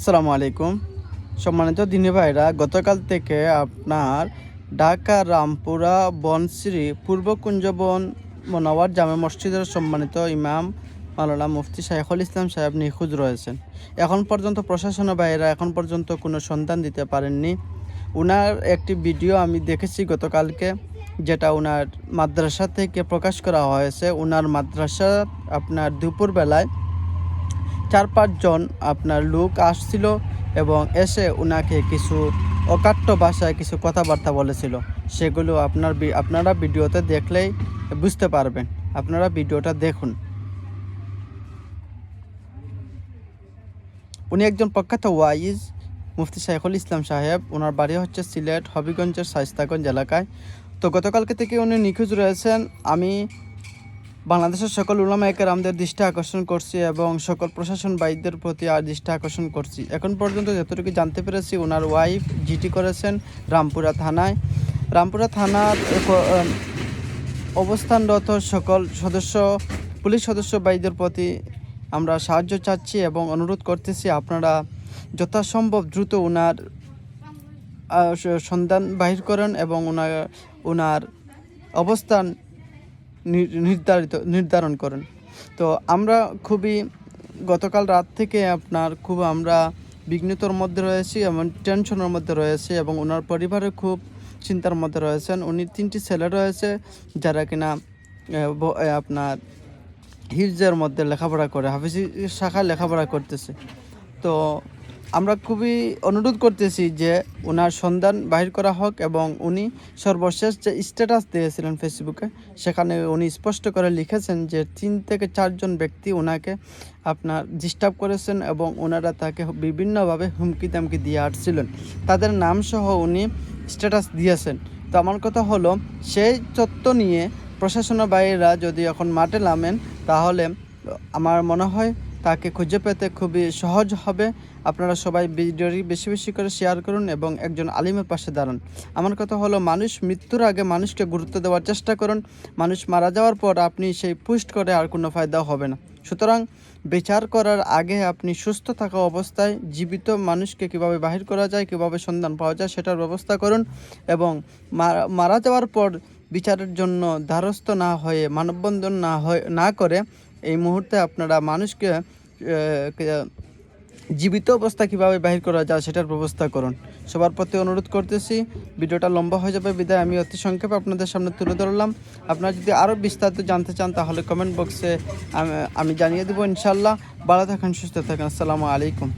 আসসালামু আলাইকুম। সম্মানিত দিনী ভাইরা, গতকাল থেকে আপনার ঢাকা রামপুরা বনশ্রী পূর্ব কুঞ্জবন মনোয়ার জামে মসজিদের সম্মানিত ইমাম মালানা মুফতি শাইখুল ইসলাম সাহেব নিখোঁজ রয়েছেন। এখন পর্যন্ত প্রশাসনের বাইরা এখন পর্যন্ত কোনো সন্ধান দিতে পারেননি। ওনার একটি ভিডিও আমি দেখেছি গতকালকে, যেটা ওনার মাদ্রাসা থেকে প্রকাশ করা হয়েছে। ওনার মাদ্রাসা আপনার দুপুরবেলায় চার পাঁচজন আপনার লোক আসছিল এবং এসে ওনাকে কিছু অকাট্য ভাষায় কিছু কথাবার্তা বলেছিল। সেগুলো আপনার আপনারা ভিডিওতে দেখলেই বুঝতে পারবেন। আপনারা ভিডিওটা দেখুন। উনি একজন প্রখ্যাত ওয়াইজ মুফতি শাইখুল ইসলাম সাহেব। ওনার বাড়ি হচ্ছে সিলেট, হবিগঞ্জের শাইস্তাগঞ্জ এলাকায়। তো গতকালকে থেকে উনি নিখোঁজ রয়েছেন। আমি বাংলাদেশের সকল উলামা আমাদের দৃষ্টি আকর্ষণ করছি এবং সকল প্রশাসন বাইদের প্রতি আর দৃষ্টি আকর্ষণ করছি। এখন পর্যন্ত যতটুকু জানতে পেরেছি ওনার ওয়াইফ জিটি করেছেন রামপুরা থানায়। রামপুরা থানার অবস্থানরত সকল সদস্য, পুলিশ সদস্য বাইদের প্রতি আমরা সাহায্য চাচ্ছি এবং অনুরোধ করতেছি, আপনারা যথাসম্ভব দ্রুত ওনার সন্ধান বাহির করেন এবং ওনার ওনার অবস্থান নির্ধারিত, নির্ধারণ করেন। তো আমরা খুবই, গতকাল রাত থেকে আপনার খুব আমরা বিঘ্নতর মধ্যে রয়েছি এবং টেনশনের মধ্যে রয়েছে এবং ওনার পরিবারে খুব চিন্তার মধ্যে রয়েছেন। উনি তিনটি ছেলে রয়েছে যারা কিনা আপনার হিরজের মধ্যে লেখাপড়া করে, হাফিজি শাখায় লেখাপড়া করতেছে। তো আমরা খুবই অনুরোধ করতেছি যে ওনার সন্ধান বাহির করা হোক এবং উনি সর্বশেষ যে স্ট্যাটাস দিয়েছিলেন ফেসবুকে সেখানে উনি স্পষ্ট করে লিখেছেন যে তিন থেকে চারজন ব্যক্তি ওনাকে আপনার ডিস্টার্ব করেছেন এবং ওনারা তাকে বিভিন্নভাবে হুমকি দামকি দিয়ে আসছিলেন। তাদের নাম সহ উনি স্ট্যাটাস দিয়েছেন। তো আমার কথা হলো, সেই তত্ত্ব নিয়ে প্রশাসনের বাইরেরা যদি এখন মাঠে নামেন, তাহলে আমার মনে হয় তাকে খুঁজে পেতে খুবই সহজ হবে। আপনারা সবাই ভিডিওটি বেশি বেশি করে শেয়ার করুন এবং একজন আলিমের পাশে দাঁড়ান। আমার কথা হলো, মানুষ মৃত্যুর আগে মানুষকে গুরুত্ব দেওয়ার চেষ্টা করুন। মানুষ মারা যাওয়ার পর আপনি সেই পুষ্ট করে আর কোনো ফায়দা হবে না। সুতরাং বিচার করার আগে আপনি সুস্থ থাকা অবস্থায় জীবিত মানুষকে কীভাবে বাহির করা যায়, কীভাবে সন্ধান পাওয়া যায় সেটার ব্যবস্থা করুন এবং মারা যাওয়ার পর বিচারের জন্য দ্বারস্থ না হয়ে, মানববন্ধন না হয়ে, না করে এই মুহূর্তে আপনারা মানুষকে জীবিত অবস্থা কীভাবে বাহির করা যায় সেটার ব্যবস্থা করুন। সবার প্রতি অনুরোধ করতেছি, ভিডিওটা লম্বা হয়ে যাবে, বিদায়। আমি অতি সংক্ষেপে আপনাদের সামনে তুলে ধরলাম। আপনারা যদি আরও বিস্তারিত জানতে চান, তাহলে কমেন্ট বক্সে আমি জানিয়ে দেবো ইনশাল্লাহ। ভালো থাকেন, সুস্থ থাকেন। আসসালামু আলাইকুম।